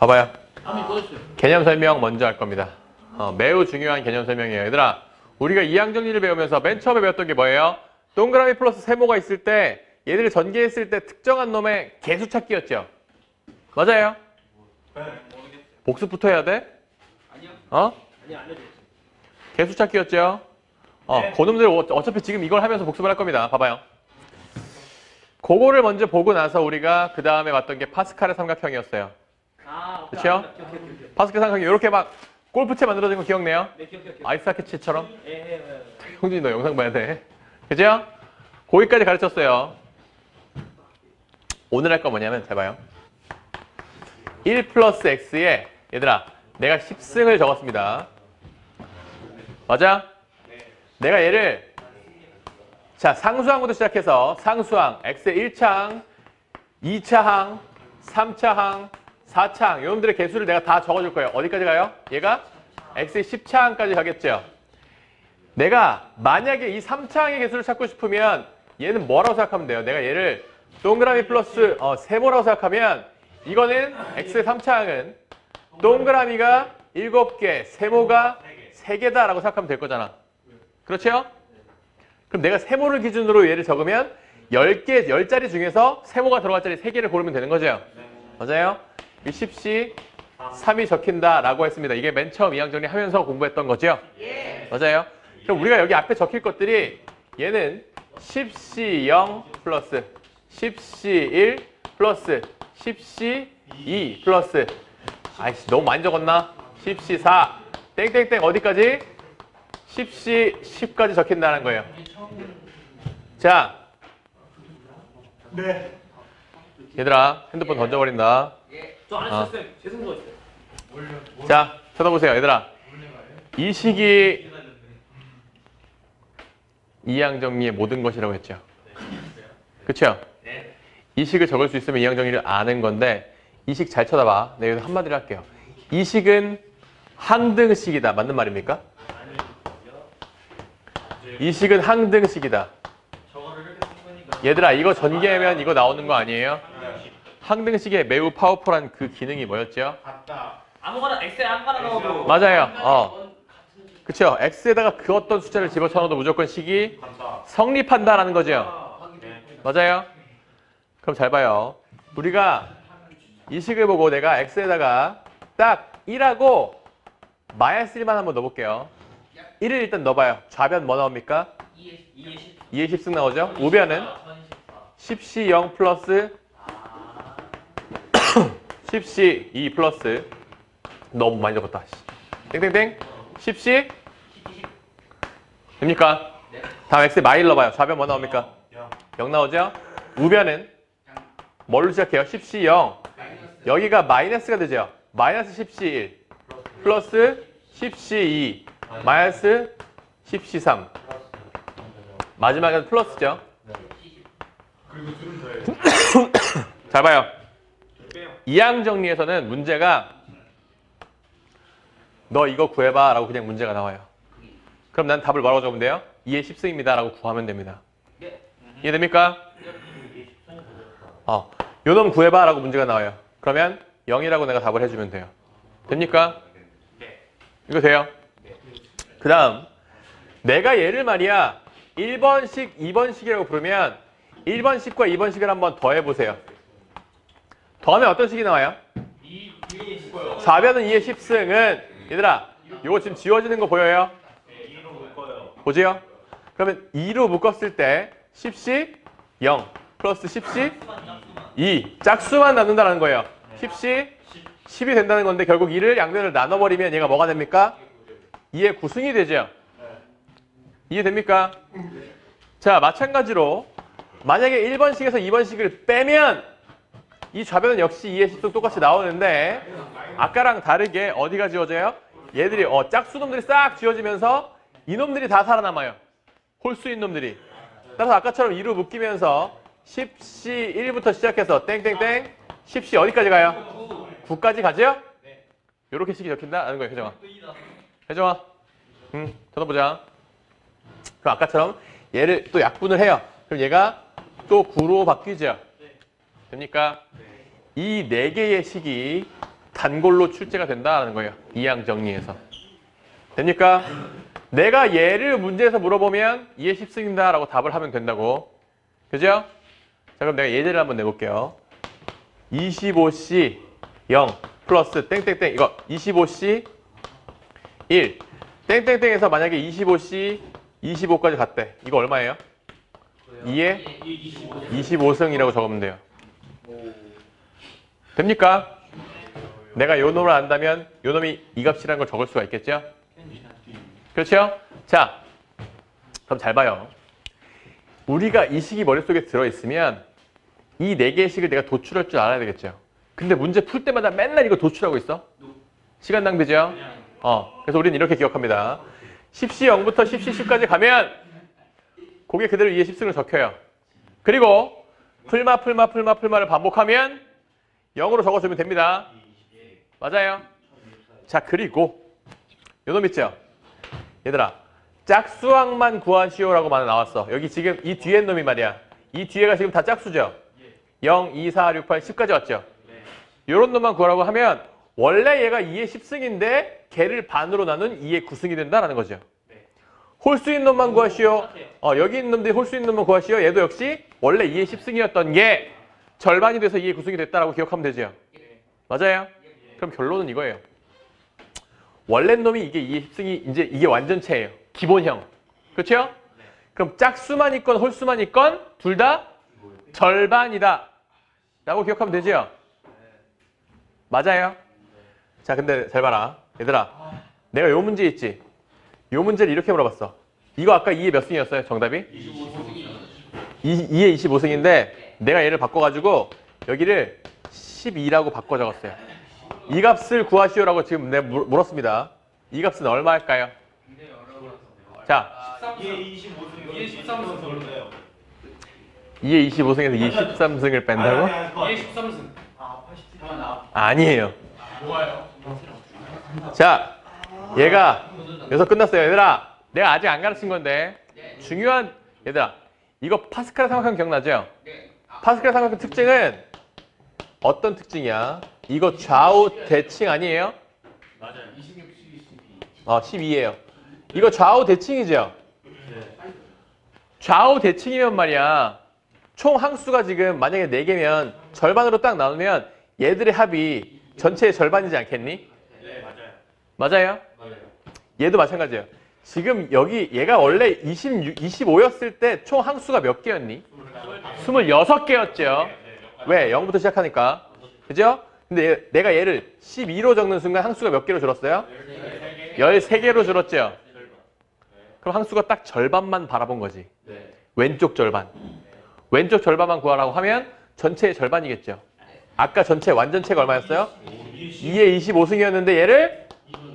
봐봐요. 개념 설명 먼저 할 겁니다. 어, 매우 중요한 개념 설명이에요. 얘들아, 우리가 이항 정리를 배우면서 맨 처음에 배웠던 게 뭐예요? 동그라미 플러스 세모가 있을 때 얘들을 전개했을 때 특정한 놈의 개수 찾기였죠. 맞아요? 복습부터 해야 돼? 아니요. 어? 아니 알려드렸어요. 개수 찾기였죠. 어, 네. 그놈들 어- 어차피 지금 이걸 하면서 복습을 할 겁니다. 봐봐요. 그거를 먼저 보고 나서 우리가 그 다음에 봤던 게 파스칼의 삼각형이었어요. 아, 기억. 파스칼 삼각형이 이렇게 막 골프채 만들어진 거 기억내요? 네, 기억, 기억, 기억. 아이스 하키치처럼? 예, 예, 예. 형준이 너 영상 봐야 돼. 그죠? 거기까지 가르쳤어요. 오늘 할 거 뭐냐면 잘 봐요. 1 플러스 x에 얘들아 내가 10승을 적었습니다. 맞아? 내가 얘를 자 상수항부터 시작해서 상수항 x의 1차항, 2차항, 3차항, 4차항 이놈들의 개수를 내가 다 적어줄 거예요. 어디까지 가요? 얘가 x의 10차항까지 가겠죠. 내가 만약에 이 3차항의 개수를 찾고 싶으면 얘는 뭐라고 생각하면 돼요? 내가 얘를 동그라미 플러스 어, 세모라고 생각하면 이거는 x의 3차항은 동그라미가 7개, 세모가 3개다라고 생각하면 될 거잖아. 그렇죠? 그럼 내가 세모를 기준으로 얘를 적으면 10개, 10자리 중에서 세모가 들어갈 자리 3개를 고르면 되는 거죠. 맞아요? 이 10시 3이 적힌다라고 했습니다. 이게 맨 처음 이항 정리하면서 공부했던 거죠? 맞아요. 그럼 우리가 여기 앞에 적힐 것들이 얘는 10C 0 플러스 10C 1 플러스 10C 2 플러스 아이씨 너무 많이 적었나? 10C 4 땡땡땡 어디까지? 10C 10까지 적힌다는 거예요. 자. 네. 얘들아 핸드폰 던져버린다. 저안 아. 제 손도 있어요. 자 쳐다보세요 얘들아. 이 식이 이항정리의 모든 것이라고 했죠. 그쵸? 네. 이 식을 적을 수 있으면 이항정리를 아는 건데 이식 잘 쳐다봐. 내가 여기서 한마디를 할게요. 이 식은 항등식이다. 맞는 말입니까? 이 식은 항등식이다. 얘들아 이거 전개하면 이거 나오는 거 아니에요? 항등식의 매우 파워풀한 그 기능이 뭐였죠? 같다. 아무거나 엑셀 아무거나 넣어도 맞아요. 어. 그쵸? x에다가 그 어떤 숫자를 집어넣어도 무조건 식이 같다. 성립한다라는 거죠. 네. 맞아요? 그럼 잘 봐요. 우리가 이 식을 보고 내가 x에다가 딱 1하고 마이너스 1만 한번 넣어볼게요. 1을 일단 넣어봐요. 좌변 뭐 나옵니까? 2에 2에 10. 2의 10승 나오죠? 우변은 10c 0 플러스 10c 2 플러스 너무 많이 적었다. 씨. 땡땡땡 10c 됩니까? 다음 x 마일 넣어봐요. 좌변 뭐 나옵니까? 야. 0 나오죠? 우변은 뭘로 시작해요? 10c 0 여기가 마이너스가 되죠? 마이너스 10c 1 플러스 10c 2 마이너스 10c 3 마지막에는 플러스죠? 잘 봐요. 이항 정리에서는 문제가 너 이거 구해봐 라고 그냥 문제가 나와요. 그럼 난 답을 뭐라고 적으면 돼요? 2의 10승입니다 라고 구하면 됩니다. 네. 이해됩니까? 어, 요놈 구해봐 라고 문제가 나와요. 그러면 0이라고 내가 답을 해주면 돼요. 됩니까? 이거 돼요? 그 다음 내가 얘를 말이야 1번식, 2번식이라고 부르면 1번식과 2번식을 한번 더해보세요. 더하면 어떤 식이 나와요? 2, 2로 묶어요. 4변은 2의 10승은 얘들아 이거 지금 지워지는 거 보여요? 네, 2로 묶어요. 보지요? 그러면 2로 묶었을 때 10씩 0 플러스 10씩 2 짝수만 남는다는 거예요. 10씩 10이 된다는 건데 결국 2를 양변을 나눠버리면 얘가 뭐가 됩니까? 2의 9승이 되죠. 이해됩니까? 자 마찬가지로 만약에 1번식에서 2번식을 빼면 이 좌변은 역시 2의 10승 똑같이 나오는데 아까랑 다르게 어디가 지워져요? 얘들이 어 짝수놈들이 싹 지워지면서 이놈들이 다 살아남아요. 홀수인 놈들이. 따라서 아까처럼 2로 묶이면서 10C 1부터 시작해서 땡땡땡 10C 어디까지 가요? 9까지 가죠? 이렇게 식이 적힌다는 거예요, 혜정아. 혜정아, 응, 쳐다보자. 그럼 아까처럼 얘를 또 약분을 해요. 그럼 얘가 또 9로 바뀌죠? 됩니까? 이 네 개의 식이 단골로 출제가 된다는 거예요. 이항 정리해서. 됩니까? 내가 얘를 문제에서 물어보면 2의 10승입니다 라고 답을 하면 된다고. 그죠? 자, 그럼 내가 예제를 한번 내볼게요. 25C 0 플러스 땡땡땡 이거 25C 1 땡땡땡에서 만약에 25C 25까지 갔대. 이거 얼마예요? 2에 25승이라고 적으면 돼요. 됩니까? 내가 요 놈을 안다면 요 놈이 이 값이라는 걸 적을 수가 있겠죠? 그렇죠? 자, 그럼 잘 봐요. 우리가 이 식이 머릿속에 들어있으면 이 네 개의 식을 내가 도출할 줄 알아야 되겠죠? 근데 문제 풀 때마다 맨날 이거 도출하고 있어? 시간 낭비죠? 어, 그래서 우리는 이렇게 기억합니다. 10시 0부터 10시 10까지 가면 고개 그대로 2의 10승을 적혀요. 그리고 풀마 풀마 풀마 풀마를 반복하면 0으로 적어주면 됩니다. 맞아요. 자 그리고 요놈 있죠? 얘들아 짝수항만 구하시오라고 말 나왔어. 여기 지금 이 뒤에 놈이 말이야. 이 뒤에가 지금 다 짝수죠? 0, 2, 4, 6, 8, 10까지 왔죠? 요런 놈만 구하라고 하면 원래 얘가 2의 10승인데 걔를 반으로 나눈 2의 9승이 된다라는 거죠. 홀수 있는 놈만 구하시오. 어, 여기 있는 놈들이 홀수 있는 놈만 구하시오. 얘도 역시 원래 2의 10승이었던 게 절반이 돼서 2의 9승이 됐다라고 기억하면 되죠. 맞아요? 그럼 결론은 이거예요. 원래 놈이 이게 2의 10승이 이제 이게 완전체예요. 기본형. 그렇죠? 그럼 짝수만 있건 홀수만 있건 둘 다 절반이다. 라고 기억하면 되죠? 맞아요? 자, 근데 잘 봐라. 얘들아. 내가 요 문제 있지? 요 문제를 이렇게 물어봤어. 이거 아까 2의 몇 승이었어요? 정답이? 2, 2의 25승인데 내가 얘를 바꿔가지고 여기를 12라고 바꿔 적었어요. 이 값을 구하시오라고 지금 내가 물- 물었습니다. 이 값은 얼마 할까요? 자, 이게 25승, 이게 13승 얼마예요? 2의 25승에서 2의 13승을 뺀다고? 이게 13승. 아, 87. 아니에요. 뭐가요? 자, 얘가 여기서 끝났어요. 얘들아, 내가 아직 안 가르친 건데 중요한 얘들아, 이거 파스칼 삼각형 기억나죠? 파스칼 삼각형 특징은 어떤 특징이야? 이거 좌우 대칭 아니에요? 맞아요. 어, 12예요. 이거 좌우 대칭이죠? 좌우 대칭이면 말이야. 총 항수가 지금 만약에 4개면 절반으로 딱 나누면 얘들의 합이 전체의 절반이지 않겠니? 네, 맞아요. 맞아요? 얘도 마찬가지예요. 지금 여기 얘가 원래 26, 25였을 때 총 항수가 몇 개였니? 26개였죠. 왜? 0부터 시작하니까. 그죠? 근데 얘- 내가 얘를 12로 적는 순간 항수가 몇 개로 줄었어요? 13개로 줄었죠. 그럼 항수가 딱 절반만 바라본 거지. 왼쪽 절반. 왼쪽 절반만 구하라고 하면 전체의 절반이겠죠. 아까 전체 완전체가 얼마였어요? 2의 25승이었는데 얘를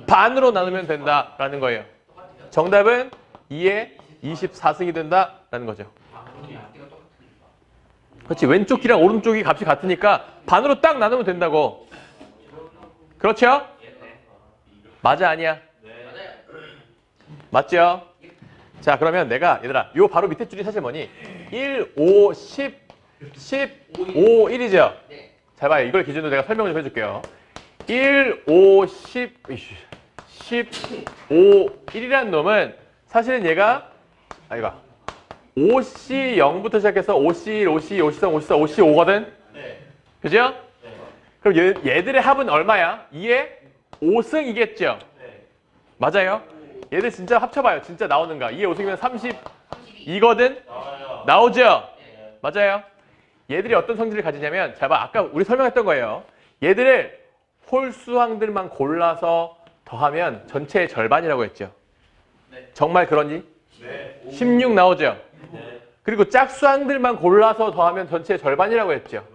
반으로 나누면 된다라는 거예요. 정답은 2의 24승이 된다라는 거죠. 그렇지. 왼쪽 키랑 오른쪽이 값이 같으니까 반으로 딱 나누면 된다고. 그렇죠? 맞아 아니야? 맞죠? 자 그러면 내가 얘들아 요 바로 밑에 줄이 사실 뭐니? 1, 5, 10, 10, 5, 1이죠? 잘 봐요. 이걸 기준으로 내가 설명을 좀 해줄게요. 1, 5, 10, 이씨, 10, 5, 1이라는 놈은 사실은 얘가 아이가 5C 0부터 시작해서 5C 1, 5C 2, 5C 3, 5C 4, 5C 5거든? 네. 그죠? 그럼 얘, 얘들의 합은 얼마야? 2의 5승이겠죠? 네. 맞아요? 얘들 진짜 합쳐봐요. 진짜 나오는가? 2의 5승이면 32거든? 나와요. 나오죠? 맞아요. 얘들이 어떤 성질을 가지냐면 잘 봐. 아까 우리 설명했던 거예요. 얘들을 홀수항들만 골라서 더하면 전체의 절반이라고 했죠. 네. 정말 그런지? 네. 16 나오죠? 네. 그리고 짝수항들만 골라서 더하면 전체의 절반이라고 했죠.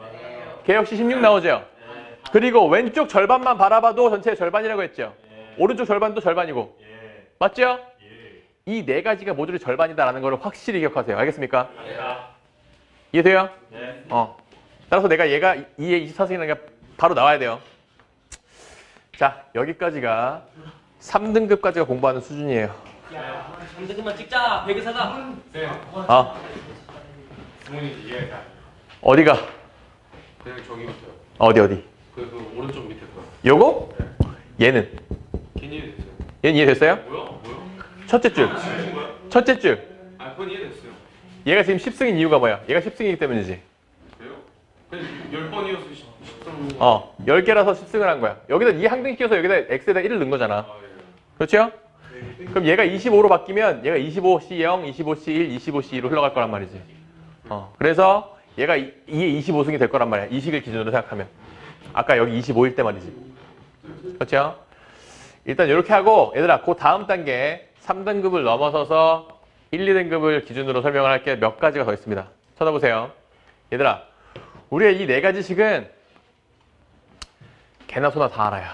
걔 역시 16 나오죠? 네. 그리고 왼쪽 절반만 바라봐도 전체의 절반이라고 했죠. 네. 오른쪽 절반도 절반이고. 예. 맞죠? 예. 이네 가지가 모두 절반이다라는 걸 확실히 기억하세요. 알겠습니까? 자. 이해돼요? 네. 어. 따라서 내가 얘가 2의 24승이라는 게 바로 나와야 돼요. 자, 여기까지가 3등급까지가 공부하는 수준이에요. 야, 잠깐만 찍자. 배그사다. 네. 아, 부모님 이해가. 어디가? 그냥 저기부터요. 어디, 어디? 그, 그 오른쪽 밑에 거. 요거? 얘는? 괜히 이해됐어요. 얘는 이해됐어요? 뭐야? 뭐야? 첫째 줄. 첫째 줄. 아, 그건 이해됐어요. 얘가 지금 10승인 이유가 뭐야? 얘가 10승이기 때문이지. 그래요? 그냥 열 번이어서 13번. 어, 10개라서 10승을 한 거야. 여기다 이 항등 끼워서 여기다 x에다 1을 넣은 거잖아. 아, 예. 그렇죠? 그럼 얘가 25로 바뀌면 얘가 25C0, 25C1, 25C2로 흘러갈 거란 말이지. 어, 그래서 얘가 2에 25승이 될 거란 말이야. 이 식을 기준으로 생각하면. 아까 여기 25일 때 말이지. 그렇죠? 일단 이렇게 하고 얘들아 그 다음 단계 3등급을 넘어서서 1, 2등급을 기준으로 설명을 할 게 몇 가지가 더 있습니다. 쳐다보세요. 얘들아 우리의 이 네 가지 식은 개나 소나 다 알아요.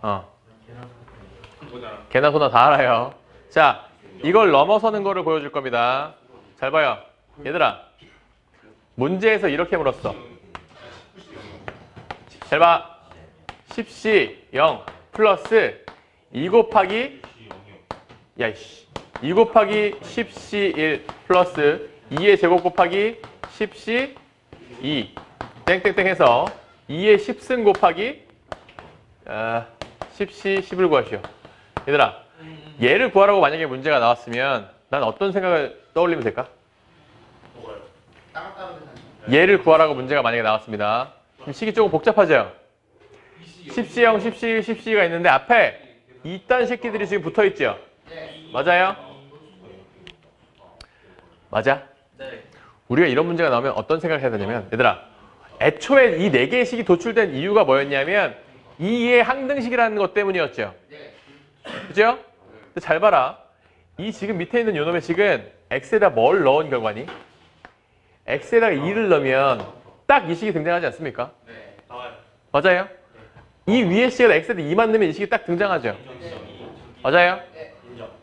어. 뭐잖아. 개나 소나 다 알아요. 자, 이걸 넘어서는 거를 보여줄 겁니다. 잘 봐요. 얘들아, 문제에서 이렇게 물었어. 잘 봐. 10C 0 플러스 2 곱하기 야, 이씨. 2 곱하기 10C 1 플러스 2의 제곱 곱하기 10C 2 땡땡땡 해서 2의 10승 곱하기 아, 10C 10을 구하시오. 얘들아, 얘를 구하라고 만약에 문제가 나왔으면 난 어떤 생각을 떠올리면 될까? 얘를 구하라고 문제가 만약에 나왔습니다. 그럼 식이 조금 복잡하죠? 10C형, 10C1, 10C가 있는데 앞에 이딴 새끼들이 지금 붙어 있죠? 맞아요? 맞아? 네. 우리가 이런 문제가 나오면 어떤 생각을 해야 되냐면 얘들아 애초에 이 네 개의 식이 도출된 이유가 뭐였냐면 이의 항등식이라는 것 때문이었죠. 그죠? 잘 봐라. 이 지금 밑에 있는 요놈의 식은 x에다 뭘 넣은 결과니? x에다가 2를 넣으면 딱 이 식이 등장하지 않습니까? 나와요. 맞아요? 이 위에 식에다 x에다 2만 넣으면 이 식이 딱 등장하죠. 맞아요?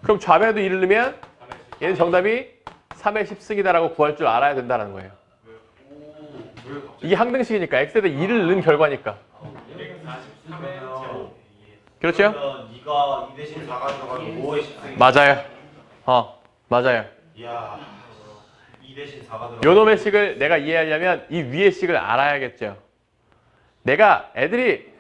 그럼 좌변에도 2를 넣으면 얘는 정답이 3의 10승이다라고 구할 줄 알아야 된다는 거예요. 이게 항등식이니까 x에다 2를 넣은 결과니까. 143이면 그렇죠? 그러면 네가 2 대신 4가 들어가면 5의 10승이 맞아요. 어, 맞아요. 이야 2 대신 4가 들어가 요놈의 식을 내가 이해하려면 이 위의 식을 알아야겠죠. 내가 애들이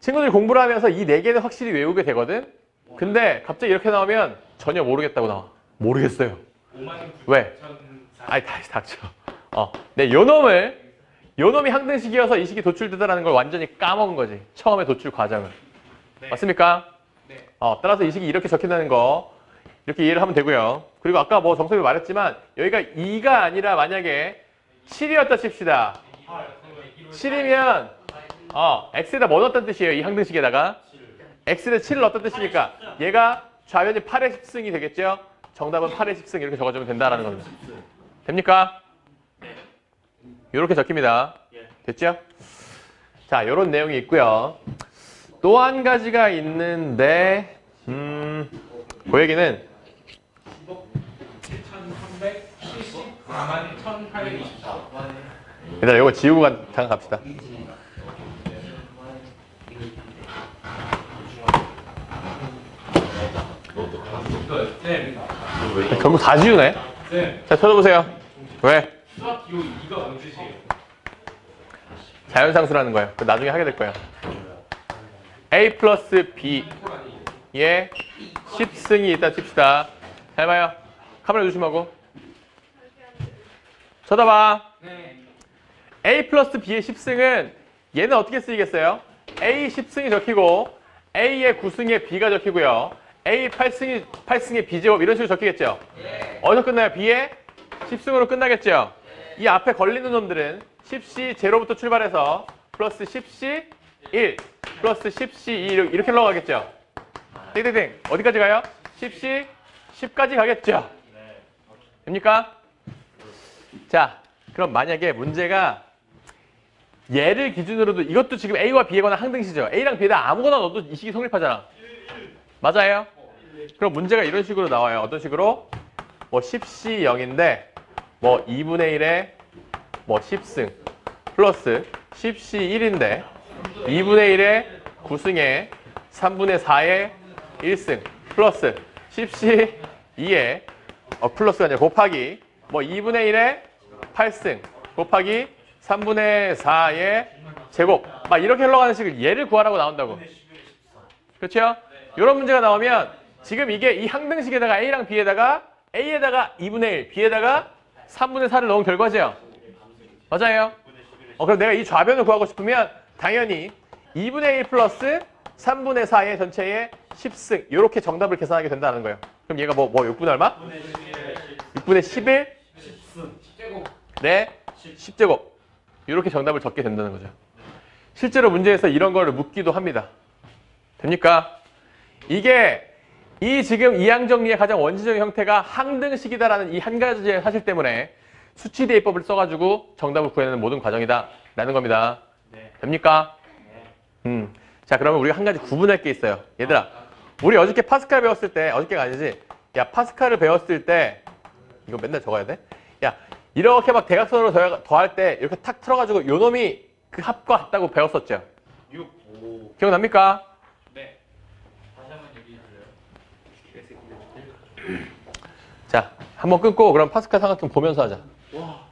친구들이 공부를 하면서 이 네 개는 확실히 외우게 되거든. 근데 갑자기 이렇게 나오면 전혀 모르겠다고 나와. 모르겠어요. 5만 왜? 아이 다시 닥쳐. 어, 네 요놈을 요놈이 항등식이어서 이 식이 도출되다라는 걸 완전히 까먹은 거지. 처음에 도출 과정을. 맞습니까? 네. 어, 따라서 이 식이 이렇게 적힌다는 거 이렇게 이해를 하면 되고요. 그리고 아까 뭐 정섭이 말했지만 여기가 2가 아니라 만약에 7이었다 칩시다. 7이면 어, x에다 뭐 넣었다는 뜻이에요. 이 항등식에다가 x에다 7을 넣었다는 뜻이니까 얘가 좌변이 8의 10승이 되겠죠? 정답은 8의 10승 이렇게 적어주면 된다라는 겁니다. 됩니까? 이렇게 적힙니다. 됐죠? 자, 이런 내용이 있고요. 또 한 가지가 있는데 음, 그 얘기는 7,374만 1,824. 일단 이거 지우고 간- 잠깐 갑시다. 네. 결국 다 지우네. 네. 자, 쳐다보세요. 왜? 수학 기호 2가 뭔 뜻이에요? 자연상수라는 거예요. 그 나중에 하게 될 거예요. a 플러스 b의 10승이 있다 칩시다. 잘 봐요. 카메라 조심하고. 쳐다봐. 네. a 플러스 b의 10승은 얘는 어떻게 쓰이겠어요? a 10승이 적히고 a의 9승에 b가 적히고요. a 8승이 8승에 b제곱 이런 식으로 적히겠죠? 어디서 끝나요? b의 10승으로 끝나겠죠? 이 앞에 걸리는 놈들은 10c 제로부터 출발해서 플러스 10c 1 플러스 10c 2 이렇게 흘러가겠죠? 땡땡땡 어디까지 가요? 10c 10까지 가겠죠? 됩니까? 자, 그럼 만약에 문제가 얘를 기준으로도 이것도 지금 A와 B에 관한 항등식이죠. A랑 B에다 아무거나 넣어도 이 식이 성립하잖아. 맞아요? 그럼 문제가 이런 식으로 나와요. 어떤 식으로? 뭐 10C 0인데 뭐 2분의 1에 뭐 10승 플러스 10C 1인데 2분의 1에 9승에 3분의 4에 1승 플러스 10C 2에 어 플러스가 아니라 곱하기 뭐 2분의 1에 8승 곱하기 3분의 4의 제곱 막 이렇게 흘러가는 식을 얘를 구하라고 나온다고 그렇죠? 이런 문제가 나오면 지금 이게 이 항등식에다가 A랑 B에다가 A에다가 2분의 1, B에다가 3분의 4를 넣은 결과죠? 맞아요? 어, 그럼 내가 이 좌변을 구하고 싶으면 당연히 2분의 1 플러스 3분의 4의 전체의 10승 이렇게 정답을 계산하게 된다는 거예요. 그럼 얘가 뭐, 뭐 6분의 얼마? 6분의 11? 네, 10제곱. 이렇게 정답을 적게 된다는 거죠. 실제로 문제에서 이런 거를 묻기도 합니다. 됩니까? 이게 이 지금 이항 정리의 가장 원시적인 형태가 항등식이다라는 이 한 가지의 사실 때문에 수치 대입법을 써가지고 정답을 구해내는 모든 과정이다 라는 겁니다. 네. 됩니까? 음. 자 그러면 우리가 한 가지 구분할 게 있어요. 얘들아, 우리 어저께 파스칼 배웠을 때 어저께가 아니지? 야 파스칼을 배웠을 때 이거 맨날 적어야 돼? 야 이렇게 막 대각선으로 더- 더할 때 이렇게 탁 틀어가지고 요 놈이 그 합과 같다고 배웠었죠. 6. 오. 기억납니까? 자, 한번 끊고 그럼 파스칼 삼각형 보면서 하자. 와